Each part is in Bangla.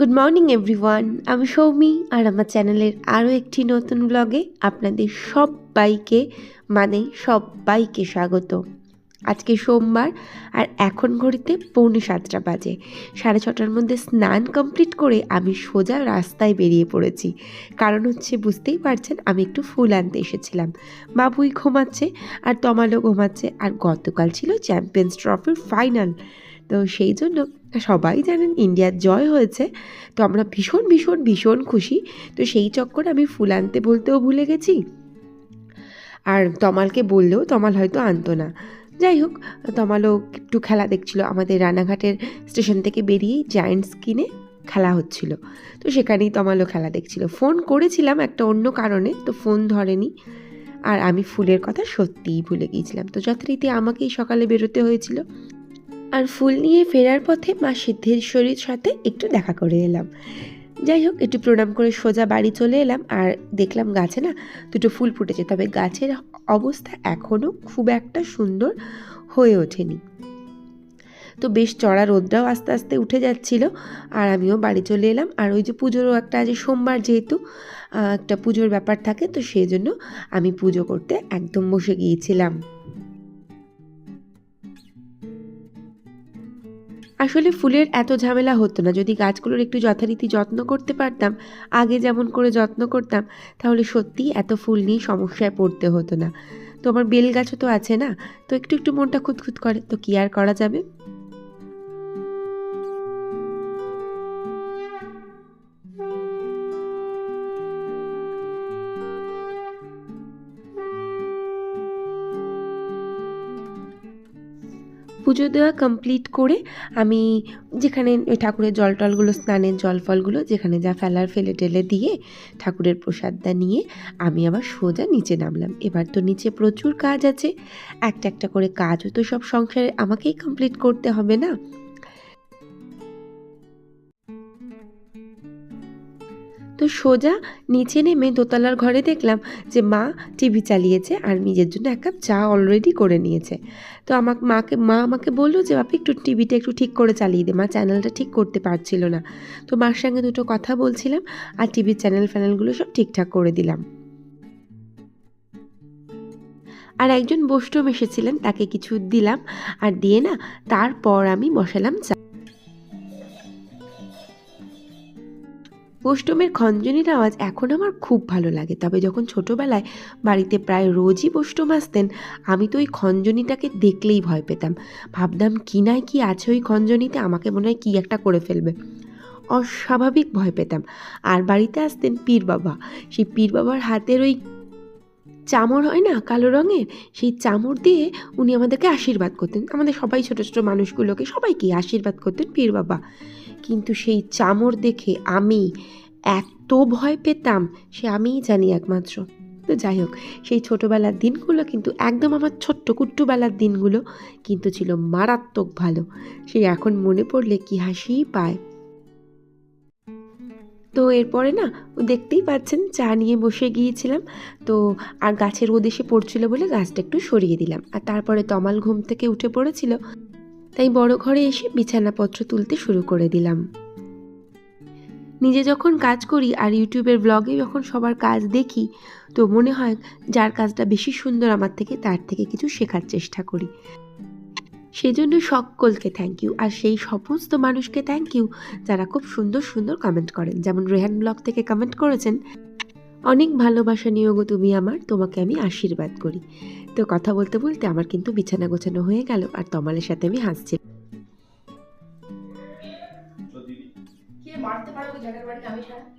গুড মর্নিং এভরিওয়ান আমি সৌমি আর আমার চ্যানেলের আরও একটি নতুন ব্লগে আপনাদের সবাইকে মানে সবাইকে স্বাগত। আজকে সোমবার, আর এখন ঘড়িতে পৌনে সাতটা বাজে। সাড়ে ছটার মধ্যে স্নান কমপ্লিট করে আমি সোজা রাস্তায় বেরিয়ে পড়েছি। কারণ হচ্ছে, বুঝতেই পারছেন, আমি একটু ফুল আনতে এসেছিলাম। বাবুই ঘুমাচ্ছে, আর তমালও ঘুমাচ্ছে, আর গতকাল ছিল চ্যাম্পিয়ন্স ট্রফির ফাইনাল তো সেই জন্য সবাই জানেন ইন্ডিয়ার জয় হয়েছে। তো আমরা ভীষণ ভীষণ ভীষণ খুশি। তো সেই চক্করে আমি ফুল আনতে বলতেও ভুলে গেছি। আর তমালকে বললেও তমাল হয়তো আনতো না। যাই হোক, তমালও একটু খেলা দেখছিল। আমাদের রানাঘাটের স্টেশন থেকে বেরিয়েই জায়েন্টস কিনে খেলা হচ্ছিল। তো সেখানেই তমালও খেলা দেখছিল। ফোন করেছিলাম একটা অন্য কারণে, তো ফোন ধরেনি। আর আমি ফুলের কথা সত্যিই ভুলে গিয়েছিলাম। তো যথারীতি আমাকেই সকালে বেরোতে হয়েছিল। আর ফুল নিয়ে ফেরার পথে মা সিদ্ধেশ্বরীর সাথে একটু দেখা করে এলাম। যাই হোক, একটু প্রণাম করে সোজা বাড়ি চলে এলাম আর দেখলাম গাছে না দুটো ফুল ফুটেছে, তবে গাছের অবস্থা এখনও খুব একটা সুন্দর হয়ে ওঠেনি। তো বেশ চড়া রোদটাও আস্তে আস্তে উঠে যাচ্ছিল আর আমিও বাড়ি চলে এলাম। আর ওই যে পুজোরও একটা আজ সোমবার যেহেতু একটা পুজোর ব্যাপার থাকে, তো সেই জন্য আমি পুজো করতে একদম বসে গিয়েছিলাম। আসলে ফুলের এত ঝামেলা হতো না। যদি গাছগুলোর একটু যথারীতি যত্ন করতে পারতাম, আগে যেমন করে যত্ন করতাম, তাহলে সত্যি এত ফুল নিয়ে সমস্যায় পড়তে হতো না। তো আমার বেল গাছও তো আছে না? তো একটু একটু মনটা খুঁতখুত করে। তো কি আর করা যাবে? পুজো দেওয়া কমপ্লিট করে আমি যেখানে ওই ঠাকুরের জল টলগুলো, স্নানের জল ফলগুলো যেখানে যা ফেলার ফেলে টেলে দিয়ে ঠাকুরের প্রসাদটা নিয়ে আমি আবার সোজা নিচে নামলাম। এবার তো নিচে প্রচুর কাজ আছে, একটা একটা করে কাজও তো সব সংসারে আমাকেই কমপ্লিট করতে হবে না? তো সোজা নিচে নেমে দোতলার ঘরে দেখলাম যে মা টিভি চালিয়েছে আর নিজের জন্য এক কাপ চা অলরেডি করে নিয়েছে। তো আমাকে, মাকে, মা আমাকে বলল যে, বাপি, একটু টিভিটা একটু ঠিক করে চালিয়ে দে। মা চ্যানেলটা ঠিক করতে পারছিল না। তো মার সঙ্গে দুটো কথা বলছিলাম আর টিভির চ্যানেল ফ্যানেলগুলো সব ঠিকঠাক করে দিলাম। আর একজন বষ্টম এসেছিলেন, তাকে কিছু দিলাম আর দিয়ে না তারপর আমি বসালাম চা। বৈষ্ণবের খঞ্জনির আওয়াজ এখন আমার খুব ভালো লাগে। তবে যখন ছোটোবেলায় বাড়িতে প্রায় রোজই বৈষ্ণব আসতেন, আমি তো ওই খঞ্জনিটাকে দেখলেই ভয় পেতাম। ভাবতাম, কি নাই কি আছে ওই খঞ্জনিতে? আমাকে মনে হয় কী একটা করে ফেলবে। অস্বাভাবিক ভয় পেতাম। আর বাড়িতে আসতেন পীর বাবা। সেই পীর বাবার হাতের ওই চামড় হয় না, কালো রঙের? সেই চামড় দিয়ে উনি আমাদেরকে আশীর্বাদ করতেন। আমাদের সবাই ছোটো ছোটো মানুষগুলোকে সবাইকে আশীর্বাদ করতেন পীর বাবা। কিন্তু সেই চামড় দেখে আমি এত ভয় পেতাম, সে আমিই জানি একমাত্র। তো যাই হোক, সেই ছোটোবেলার দিনগুলো কিন্তু একদম আমার ছোট্ট কুট্টুবেলার দিনগুলো কিন্তু ছিল মারাত্মক ভালো। সেই এখন মনে পড়লে কি হাসিই পায়। তো এরপরে না দেখতেই পাচ্ছেন চা নিয়ে বসে গিয়েছিলাম। তো আর গাছের ওদেশে পড়ছিল বলে গাছটা একটু সরিয়ে দিলাম। আর তারপরে তমাল ঘুম থেকে উঠে পড়েছিল। তাই বড় ঘরে এসে বিছানাপত্র তুলতে শুরু করে দিলাম। নিজে যখন কাজ করি আর ইউটিউবের ব্লগে যখন সবার কাজ দেখি, তো মনে হয় যার কাজটা বেশি সুন্দর আমার থেকে তার থেকে কিছু শেখার চেষ্টা করি। সেই জন্য সকলকে থ্যাংক ইউ আর সেই সমস্ত মানুষকে থ্যাংক ইউ যারা খুব সুন্দর সুন্দর কমেন্ট করেন। যেমন রেহান ব্লগ থেকে কমেন্ট করেছেন অনেক ভালোবাসা নিয়োগ তুমি আমার, তোমাকে আমি আশীর্বাদ করি। তো কথা বলতে বলতে আমার কিন্তু বিছানা গোছানো হয়ে গেল, আর তমালের সাথে আমি হাসছি। মারতে জায়গার আমি ছাড়া।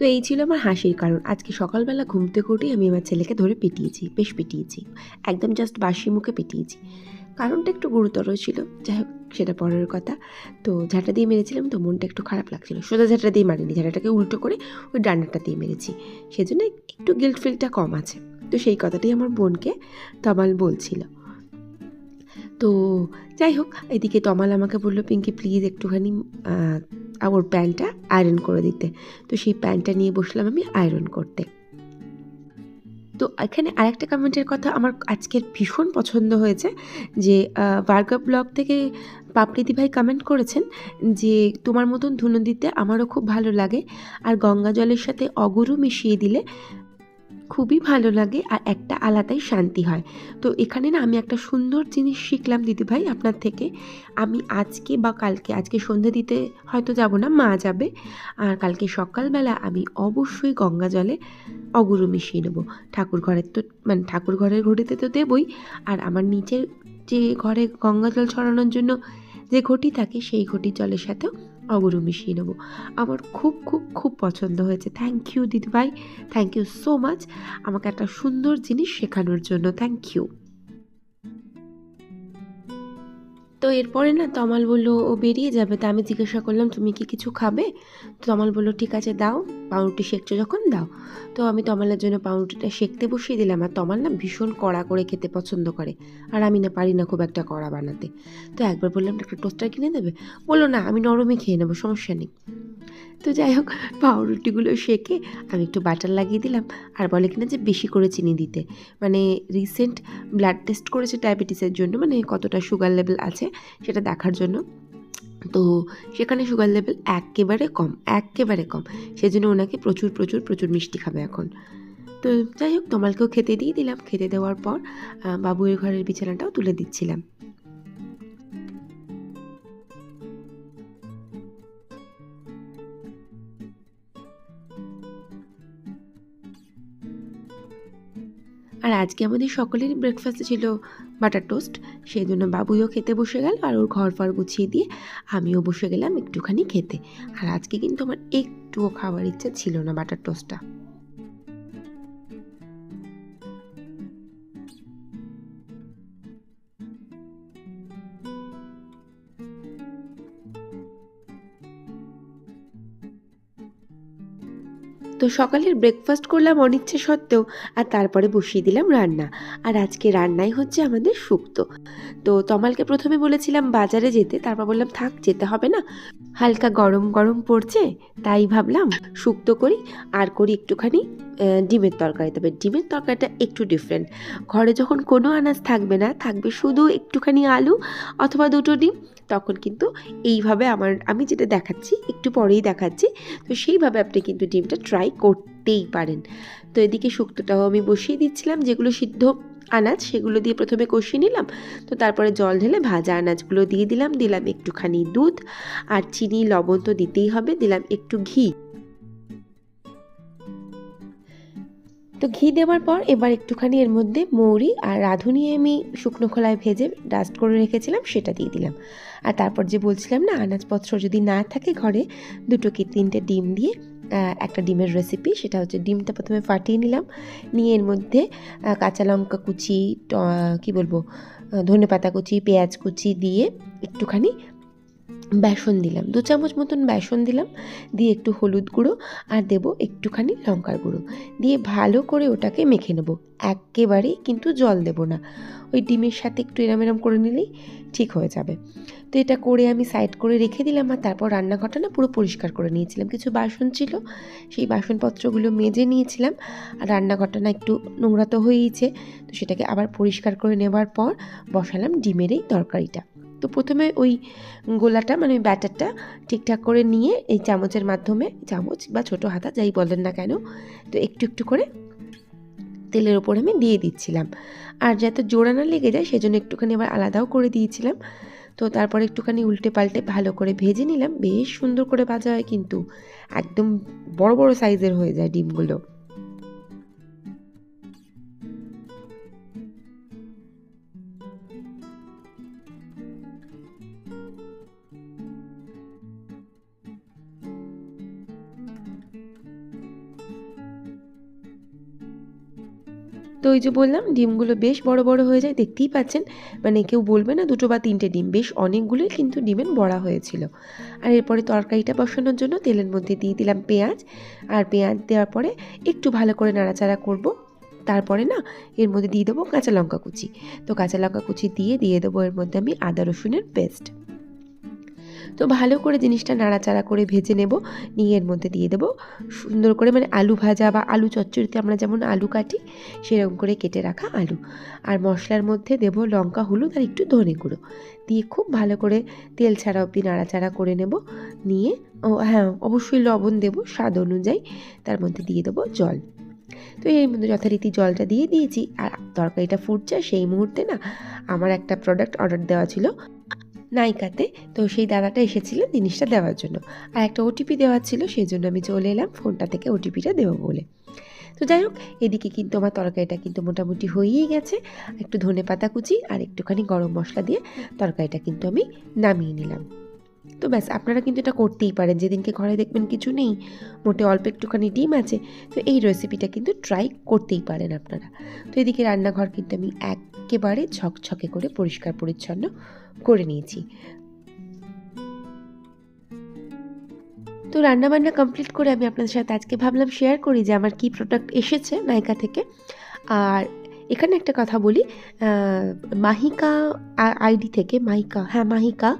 তো এই ছিল আমার হাসির কারণ। আজকে সকালবেলা ঘুম থেকে উঠেই আমি আমার ছেলেকে ধরে পিটিয়েছি, বেশ পিটিয়েছি। একদম জাস্ট বাসি মুখে পিটিয়েছি। কারণটা একটু গুরুতর ছিল, যাই হোক, সেটা পরের কথা। তো ঝাঁটা দিয়ে মেরেছিলাম, তো মনটা একটু খারাপ লাগছিল। সোজা ঝাঁটা দিয়ে মারিনি, ঝাঁটাটাকে উল্টো করে ওই ডান্ডাটা দিয়ে মেরেছি। সেজন্য একটু গিল্ট ফিলটা কম আছে। তো সেই কথাটাই আমার বোনকে তমাল বলছিল। তো যাই হোক, এদিকে তমাল আমাকে বলল, পিঙ্কি প্লিজ একটুখানি ওর প্যান্টটা আয়রন করে দিতে। তো সেই প্যান্টটা নিয়ে বসলাম আমি আয়রন করতে। তো এখানে আরেকটা কমেন্টের কথা, আমার আজকের ভীষণ পছন্দ হয়েছে যে বার্গা ব্লগ থেকে পাপড়িদি ভাই কমেন্ট করেছেন যে, তোমার মতন ধুনো দিতে আমারও খুব ভালো লাগে, আর গঙ্গা জলের সাথে অগরু মিশিয়ে দিলে খুবই ভালো লাগে আর একটা আলাদাই শান্তি হয়। তো এখানে না আমি একটা সুন্দর জিনিস শিখলাম দিদিভাই আপনার থেকে। আমি আজকে বা কালকে, আজকে সন্ধে দিতে হয়তো যাব না, মা যাবে। আর কালকে সকালবেলা আমি অবশ্যই গঙ্গা জলে অগুরু মিশিয়ে নেব। ঠাকুর ঘরের তো মানে ঠাকুর ঘরের ঘটিতে তো দেবই। আর আমার নিচের যে ঘরে গঙ্গা জল ছড়ানোর জন্য যে ঘটি থাকে, সেই ঘটির জলের সাথেও অগুরু মিশিয়ে নেব। আমার খুব খুব খুব পছন্দ হয়েছে। থ্যাংক ইউ দিদিভাই। থ্যাংক ইউ সো মাচ আমাকে একটা সুন্দর জিনিস শেখানোর জন্য। থ্যাংক ইউ তো এরপরে না তমাল বলল, ও বেরিয়ে যাবে। তা আমি জিজ্ঞাসা করলাম, তুমি কি কিছু খাবে? তো তমাল বলল, ঠিক আছে, দাও। পাউরুটি শেখছো যখন, দাও। তো আমি তমালের জন্য পাউরুটিটা শেখতে বসিয়ে দিলাম। আর তমাল না ভীষণ কড়া করে খেতে পছন্দ করে। আর আমি না পারি না খুব একটা কড়া বানাতে। তো একবার বললাম, একটা টোস্টার কিনে দেবে? বলল, না, আমি নরমই খেয়ে নেব, সমস্যা নেই। তো যাই হোক, পাউরুটিগুলো শেখে আমি একটু বাটার লাগিয়ে দিলাম। আর বলে কিনা যে বেশি করে চিনি দিতে। মানে রিসেন্ট ব্লাড টেস্ট করেছে ডায়াবেটিসের জন্য মানে কতটা সুগার লেভেল আছে। সেটা দেখার জন্য। তো সেখানে সুগার লেভেল একেবারে কম একেবারে কম। সেজন্য ওনাকে প্রচুর প্রচুর প্রচুর মিষ্টি খাবে এখন। তো যাই হোক, তোমালকেও খেতে দিয়ে দিলাম। খেতে দেওয়ার পর বাবুয়ের ঘরের বিছানাটাও তুলে দিচ্ছিলাম। আর আজকে আমাদের সকলেরই ব্রেকফাস্টে ছিল বাটার টোস্ট সেই জন্য বাবুইও খেতে বসে গেল আর ওর ঘর ফর গুছিয়ে দিয়ে আমিও বসে গেলাম একটুখানি খেতে। আর আজকে কিন্তু আমার একটুও খাওয়ার ইচ্ছা ছিল না বাটার টোস্টটা তো সকালের ব্রেকফাস্ট করলাম অনিচ্ছে সত্ত্বেও, আর তারপরে বসিয়ে দিলাম রান্না। আর আজকে রান্নাই হচ্ছে আমাদের সুক্ত তো তমালকে প্রথমে বলেছিলাম বাজারে যেতে, তারপর বললাম থাক, যেতে হবে না। হালকা গরম গরম পড়ছে, তাই ভাবলাম শুক্তো করি, আর করি একটুখানি ডিমের তরকারি। তবে ডিমের তরকারিটা একটু ডিফারেন্ট ঘরে যখন কোনো আনাজ থাকবে না, থাকবে শুধু একটুখানি আলু অথবা দুটো ডিম, তখন কিন্তু এইভাবে আমার, আমি যেটা দেখাচ্ছি, একটু পরেই দেখাচ্ছি, তো সেইভাবে আপনি কিন্তু ডিমটা ট্রাই করতেই পারেন। তো এদিকে শুক্তোটাও আমি বসিয়ে দিচ্ছিলাম, যেগুলো সিদ্ধ আনাজ সেগুলো দিয়ে প্রথমে কষিয়ে নিলাম। তো তারপরে জল ঢেলে ভাজা আনাজগুলো দিয়ে দিলাম। দিলাম একটুখানি দুধ আর চিনি, লবণ তো দিতেই হবে। দিলাম একটু ঘি। তো ঘি দেওয়ার পর এবার একটুখানি এর মধ্যে মৌরি আর রাঁধুনি আমি শুকনো খোলায় ভেজে ডাস্ট করে রেখেছিলাম, সেটা দিয়ে দিলাম। আর তারপর যে বলছিলাম না, আনাজপত্র যদি না থাকে ঘরে দুটো কি তিনটে ডিম দিয়ে একটা ডিমের রেসিপি সেটা হচ্ছে ডিমটা প্রথমে ফাটিয়ে নিলাম। নিয়ে এর মধ্যে কাঁচা লঙ্কা কুচি কি বলব ধনে পাতা কুচি, পেঁয়াজ কুচি দিয়ে একটুখানি বেসন দিলাম। দু চামচ মতন বেসন দিলাম। দিয়ে একটু হলুদ গুঁড়ো আর দেবো একটুখানি লঙ্কার গুঁড়ো। দিয়ে ভালো করে ওটাকে মেখে নেব। একেবারেই কিন্তু জল দেবো না। ওই ডিমের সাথে একটু এরম এরম করে নিলেই ঠিক হয়ে যাবে। তো এটা করে আমি সাইড করে রেখে দিলাম আর তারপর রান্নাঘরটা না পুরো পরিষ্কার করে নিয়েছিলাম। কিছু বাসন ছিল, সেই বাসনপত্রগুলো মেজে নিয়েছিলাম। আর রান্নাঘরটা না একটু নোংরা তো হয়েইছে। তো সেটাকে আবার পরিষ্কার করে নেবার পর বসালাম ডিমের এই তরকারিটা। তো প্রথমে ওই গোলাটা মানে ব্যাটারটা ঠিকঠাক করে নিয়ে এই চামচের মাধ্যমে, চামচ বা ছোটো হাতা যাই বলেন না কেন, তো একটু একটু করে তেলের ওপর আমি দিয়ে দিচ্ছিলাম। আর যাতে জোড়া না লেগে যায় সেজন্য একটুখানি আবার আলাদাও করে দিয়েছিলাম। তো তারপর একটুখানি উল্টে পাল্টে ভালো করে ভেজে নিলাম। বেশ সুন্দর করে ভাজা হয় কিন্তু, একদম বড় বড় সাইজের হয়ে যায় ডিমগুলো। তো ওই যে বললাম, ডিমগুলো বেশ বড় বড় হয়ে যায়, দেখতেই পাচ্ছেন। মানে কেউ বলবে না দুটো বা তিনটে ডিম, বেশ অনেকগুলোই কিন্তু ডিমের বড়া হয়েছিল। আর এরপরে তরকারিটা বসানোর জন্য তেলের মধ্যে দিয়ে দিলাম পেঁয়াজ। আর পেঁয়াজ দেওয়ার পরে একটু ভালো করে নাড়াচাড়া করব। তারপরে না, এর মধ্যে দিয়ে দেবো কাঁচা লঙ্কা কুচি। তো কাঁচা লঙ্কা কুচি দিয়ে দিয়ে দেবো এর মধ্যে আমি আদা রসুনের পেস্ট তো ভালো করে জিনিসটা নাড়াচাড়া করে ভেজে নেব, নিয়ে এর মধ্যে দিয়ে দেবো। সুন্দর করে মানে আলু ভাজা বা আলু চচ্চড়িতে আমরা যেমন আলু কাটি, সেরকম করে কেটে রাখা আলু। আর মশলার মধ্যে দেব লঙ্কা, হলুদ আর একটু ধনে গুঁড়ো। দিয়ে খুব ভালো করে তেল ছাড়া অবধি নাড়াচাড়া করে নেব, নিয়ে ও হ্যাঁ অবশ্যই লবণ দেব স্বাদ অনুযায়ী, তার মধ্যে দিয়ে দেবো জল। তো এর মধ্যে যথারীতি জলটা দিয়ে দিয়েছি, আর তরকারিটা ফুটছে, সেই মুহূর্তে না আমার একটা প্রোডাক্ট অর্ডার দেওয়া ছিল। নাইকাতে তো সেই দাদাটা এসেছিলেন জিনিসটা দেওয়ার জন্য। আর একটা ওটিপি দেওয়া ছিল, সেই জন্য আমি চলে এলাম ফোনটা থেকে ওটিপিটা দেবো বলে। তো যাই হোক, এদিকে কিন্তু আমার তরকারিটা কিন্তু মোটামুটি হয়েই গেছে। একটু ধনে পাতা কুচি আর একটুখানি গরম মশলা দিয়ে তরকারিটা কিন্তু আমি নামিয়ে নিলাম। তো ব্যাস, আপনারা কিন্তু এটা করতেই পারেন। যেদিনকে ঘরে দেখবেন কিছু নেই, মোটে অল্প একটুখানি ডিম আছে, তো এই রেসিপিটা কিন্তু ট্রাই করতেই পারেন আপনারা। তো এদিকে রান্নাঘর কিন্তু আমি একেবারে ঝকঝকে করে পরিষ্কার পরিচ্ছন্ন করে নিয়েছি। তো রান্নাবান্না কমপ্লিট করে আমি আপনাদের সাথে আজকে ভাবলাম শেয়ার করি যে আমার কি প্রোডাক্ট এসেছে নাইকা থেকে। আর এখানে একটা কথা বলি মাহিকা আইডি থেকে, মাহিকা হ্যাঁ মাহিকা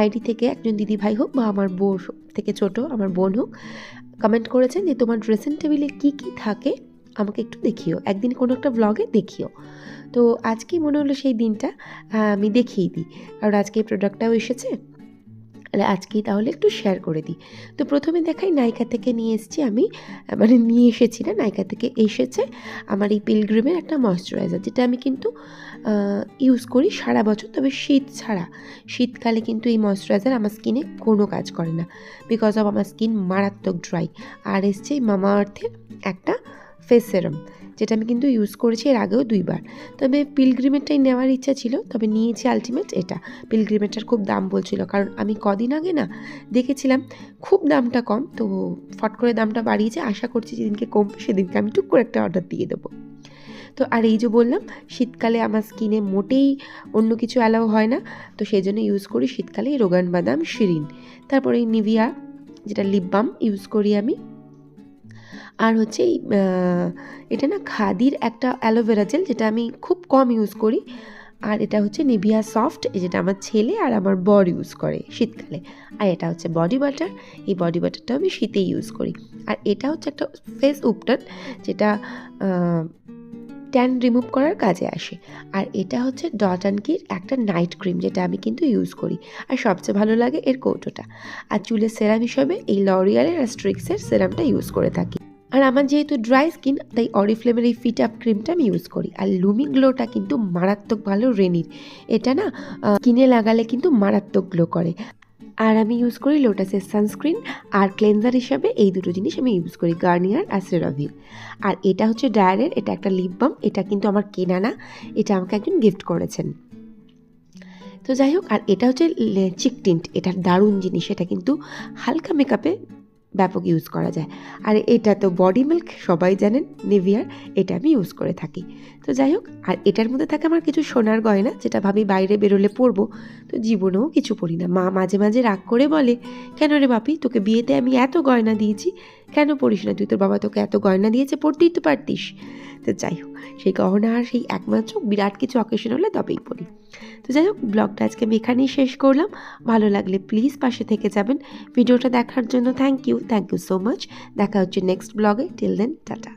আইডি থেকে একজন দিদি ভাই হোক বা আমার বোন থেকে ছোট, আমার বোন হোক কমেন্ট করেছেন যে তোমার ড্রেসিং টেবিলে কি কি থাকে আমাকে একটু দেখিও। একদিন কোনো একটা ব্লগে দেখিও। তো আজকেই মনে হলো সেই দিনটা আমি দেখিয়ে দিই। কারণ আজকে এই প্রোডাক্টটাও এসেছে। তাহলে আজকেই তাহলে একটু শেয়ার করে দিই। তো প্রথমে দেখাই নাইকা থেকে নিয়ে এসেছি আমি মানে নিয়ে এসেছি না নাইকা থেকে এসেছে আমার এই পিলগ্রিমের একটা ময়শ্চারাইজার যেটা আমি কিন্তু ইউজ করি সারা বছর। তবে শীত ছাড়া, শীতকালে কিন্তু এই ময়শ্চারাইজার আমার স্কিনে কোনো কাজ করে না। বিকজ অফ আমার স্কিন মারাত্মক ড্রাই আর এসছে মামা আর্থের একটা ফেস সেরাম যেটা আমি কিন্তু ইউজ করেছি এর আগেও দুইবার। তবে পিলগ্রিমেরটাই নেওয়ার ইচ্ছা ছিল, তবে নিয়েছি আলটিমেট এটা। পিলগ্রিমেরটার খুব দাম বলছিল, কারণ আমি কদিন আগে না দেখেছিলাম খুব দামটা কম, তো ফট করে দামটা বাড়িয়েছে। আশা করছি যেদিনকে কমবে সেদিনকে আমি টুক করে একটা অর্ডার দিয়ে দেবো। তো আর এই যে বললাম, শীতকালে আমার স্কিনে মোটেই অন্য কিছু অ্যালাউ হয় না, তো সেই জন্য ইউজ করি শীতকালে রোগান বাদাম, শিরিন। তারপরে নিভিয়া, যেটা লিপ বাম ইউজ করি আমি। আর হচ্ছে এই এটা না খাদির একটা অ্যালোভেরা জেল যেটা আমি খুব কম ইউজ করি। আর এটা হচ্ছে নিভিয়া সফট যেটা আমার ছেলে আর আমার বর ইউজ করে শীতকালে। আর এটা হচ্ছে বডি বাটার এই বডি বাটারটা আমি শীতে ইউজ করি। আর এটা হচ্ছে একটা ফেস উপটান যেটা ট্যান রিমুভ করার কাজে আসে। আর এটা হচ্ছে ডট কির একটা নাইট ক্রিম যেটা আমি কিন্তু ইউজ করি। আর সবচেয়ে ভালো লাগে এর কৌটোটা। আর চুলের সেরাম হিসেবে এই লরিয়ালের আর স্ট্রিক্সের সেরামটা ইউজ করে থাকি। আর আমার যেহেতু ড্রাই স্কিন, তাই অরিফ্লেমের এই ফিট আপ ক্রিমটা আমি ইউজ করি। আর লুমি গ্লোটা কিন্তু মারাত্মক ভালো রেনির। এটা না কিনে লাগালে কিন্তু মারাত্মক গ্লো করে। আর আমি ইউজ করি লোটাসের সানস্ক্রিন আর ক্লেনজার হিসাবে এই দুটো জিনিস আমি ইউজ করি গার্নিয়ার আর সেরাভিল আর এটা হচ্ছে ডায়ারের এটা একটা লিপ বাম এটা কিন্তু আমার কেনা না, এটা আমাকে একজন গিফট করেছেন। তো যাই হোক, আর এটা হচ্ছে চিক টিন্ট এটার দারুণ জিনিস, এটা কিন্তু হালকা মেকআপে ব্যাপক ইউজ করা যায়। আর এটা তো বডি মিল্ক সবাই জানেন নেভিয়ার এটা আমি ইউজ করে থাকি। তো যাই হোক, আর এটার মধ্যে থাকে আমার কিছু সোনার গয়না, যেটা ভাবি বাইরে বেরোলে পরবো। তো জীবনেও কিছু পরি না। মা মাঝে মাঝে রাগ করে বলে, কেন রে বাপি, তোকে বিয়েতে আমি এত গয়না দিয়েছি? কেন পড়িস না? তুই তোর বাবা তোকে এত গয়না দিয়েছে, পড়তেই তো পারতিস। তো যাই হোক, সেই গহনা আর সেই একমাত্র বিরাট কিছু অকেশন হলে তবেই পড়ি তো যাই হোক ব্লগটা আজকে আমি এখানেই শেষ করলাম। ভালো লাগলে প্লিজ পাশে থেকে যাবেন। ভিডিওটা দেখার জন্য thank you thank you so much দেখা হচ্ছে নেক্সট ব্লগে টিল দেন টাটা